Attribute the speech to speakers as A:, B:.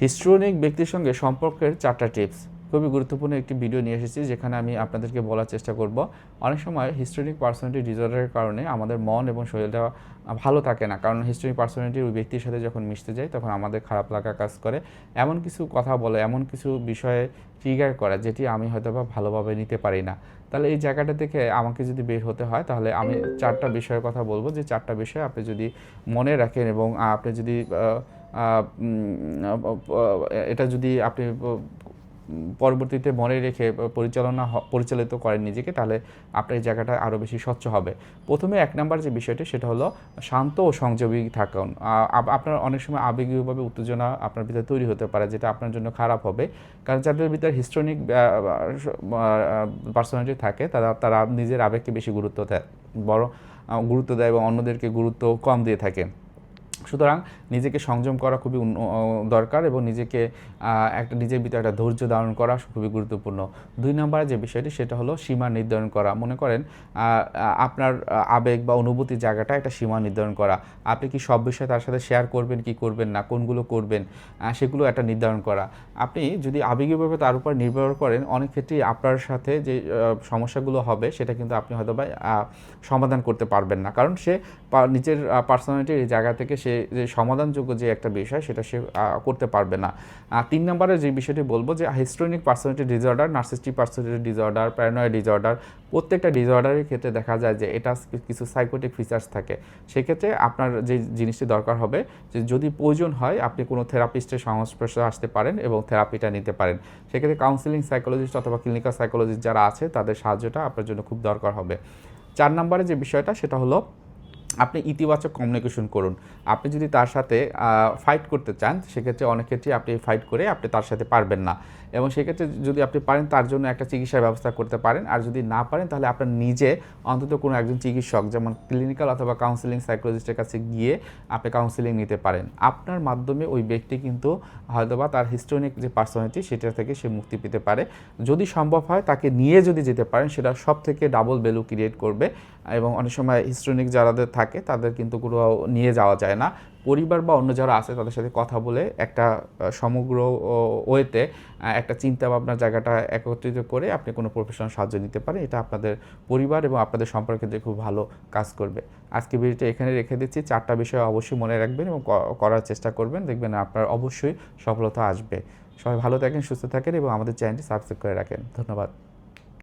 A: হিস্ট্রোনিক ব্যক্তির সঙ্গে সম্পর্কের চারটা টিপস খুবই গুরুত্বপূর্ণ একটি ভিডিও নিয়ে এসেছি, যেখানে আমি আপনাদেরকে বলার চেষ্টা করব। অনেক সময় হিস্টোরিক পার্সোনালিটি ডিসঅর্ডারের কারণে আমাদের মন এবং শরীরটা ভালো থাকে না, কারণ হিস্টোরিক পার্সোনালিটির ওই ব্যক্তির সাথে যখন মিশতে যাই তখন আমাদের খারাপ লাগা কাজ করে। এমন কিছু কথা বলে, এমন কিছু বিষয়ে ট্রিগার করা, যেটি আমি হয়তো বা ভালোভাবে নিতে পারি না। তাহলে এই জায়গাটা থেকে আমাকে যদি বের হতে হয়, তাহলে আমি চারটা বিষয়ের কথা বলব। যে চারটা বিষয় আপনি যদি মনে রাখেন এবং আপনি যদি এটা যদি আপনি পরবর্তীতে মনে রেখে পরিচালনা পরিচালিত করেন নিজেকে, তাহলে আপনার এই জায়গাটা আরও বেশি স্বচ্ছ হবে। প্রথমে এক নাম্বার যে বিষয়টি, সেটা হলো শান্ত ও সংযমী থাকুন। আপনার অনেক সময় আবেগীয়ভাবে উত্তেজনা আপনার ভিতরে তৈরি হতে পারে, যেটা আপনার জন্য খারাপ হবে। কারণ যাদের ভিতরে হিস্ট্রনিক পার্সোনালিটি থাকে, তারা তারা নিজের আবেগকে বেশি গুরুত্ব দেয় বড় গুরুত্ব দেয় এবং অন্যদেরকে গুরুত্ব কম দিয়ে থাকে। সুতরাং নিজেকে সংযম করা খুবই দরকার এবং নিজেকে একটা, নিজের ভিতরে একটা ধৈর্য ধারণ করা খুবই গুরুত্বপূর্ণ। দুই নম্বরে যে বিষয়টি, সেটা হলো সীমা নির্ধারণ করা। মনে করেন আপনার আবেগ বা অনুভূতির জায়গাটা একটা সীমা নির্ধারণ করা। আপনি কি সব বিষয়ে তার সাথে শেয়ার করবেন, কি করবেন না, কোনগুলো করবেন সেগুলো একটা নির্ধারণ করা। আপনি যদি আবেগীয়ভাবে তার উপর নির্ভর করেন, অনেক ক্ষেত্রেই আপনার সাথে যে সমস্যাগুলো হবে, সেটা কিন্তু আপনি হয়তো বা সমাধান করতে পারবেন না। কারণ সে নিজের পার্সোনালিটির জায়গা থেকে সে যে সমাধানযোগ্য যে একটা বিষয়, সেটা সে করতে পারবে না। তিন নম্বরে যে বিষয়টি বলব যে, histrionic personality disorder, narcissistic personality disorder, paranoid disorder, প্রত্যেকটা ডিসঅর্ডারের ক্ষেত্রে দেখা যায় যে, এটা কিছু সাইকোটিক ফিচার্স থাকে। সেক্ষেত্রে আপনার যে জিনিসটি দরকার হবে যে, যদি প্রয়োজন হয়, আপনি কোনো থেরাপিস্টের সংস্পর্শে আসতে পারেন এবং থেরাপিটা নিতে পারেন। সেক্ষেত্রে কাউন্সিলিং সাইকোলজিস্ট অথবা ক্লিনিক্যাল সাইকোলজিস্ট যারা আছে, তাদের সাহায্যটা আপনার জন্য খুব দরকার হবে। চার নম্বরে যে বিষয়টা, সেটা হলো আপনি ইতিবাচক কমিউনিকেশন করুন। আপনি যদি তার সাথে ফাইট করতে চান, সেক্ষেত্রে অনেক ক্ষেত্রে আপনি ফাইট করে আপনি তার সাথে পারবেন না। এবং সেক্ষেত্রে যদি আপনি পারেন, তার জন্য একটা চিকিৎসার ব্যবস্থা করতে পারেন। আর যদি না পারেন, তাহলে আপনার নিজে অন্তত কোনো একজন চিকিৎসক, যেমন ক্লিনিক্যাল অথবা কাউন্সিলিং সাইকোলজিস্টের কাছে গিয়ে আপনি কাউন্সিলিং নিতে পারেন। আপনার মাধ্যমে ওই ব্যক্তি কিন্তু হয়তোবা তার হিস্টোনিক যে পার্সোনালিটি সেটা থেকে সে মুক্তি পেতে পারে। যদি সম্ভব হয়, তাকে নিয়ে যদি যেতে পারেন, সেটা সব থেকে ডাবল ভ্যালু ক্রিয়েট করবে। এবং অনেক সময় হিস্টোনিক যারাদের থাকে তাদের কিন্তু কোনো নিয়ে যাওয়া যায় না। পরিবার বা অন্য যারা আছে, তাদের সাথে কথা বলে একটা সমগ্র ওয়েতে একটা চিন্তা ভাবনার জায়গাটা একত্রিত করে আপনি কোনো প্রফেশনাল সাহায্য নিতে পারেন। এটা আপনাদের পরিবার এবং আপনাদের সম্পর্কের ক্ষেত্রে খুব ভালো কাজ করবে। আজকে ভিডিওটা এখানে রেখে দিচ্ছি। চারটা বিষয় অবশ্যই মনে রাখবেন এবং করার চেষ্টা করবেন। দেখবেন আপনার অবশ্যই সফলতা আসবে। সবাই ভালো থাকেন, সুস্থ থাকেন এবং আমাদের চ্যানেলটি সাবস্ক্রাইব করে রাখেন। ধন্যবাদ।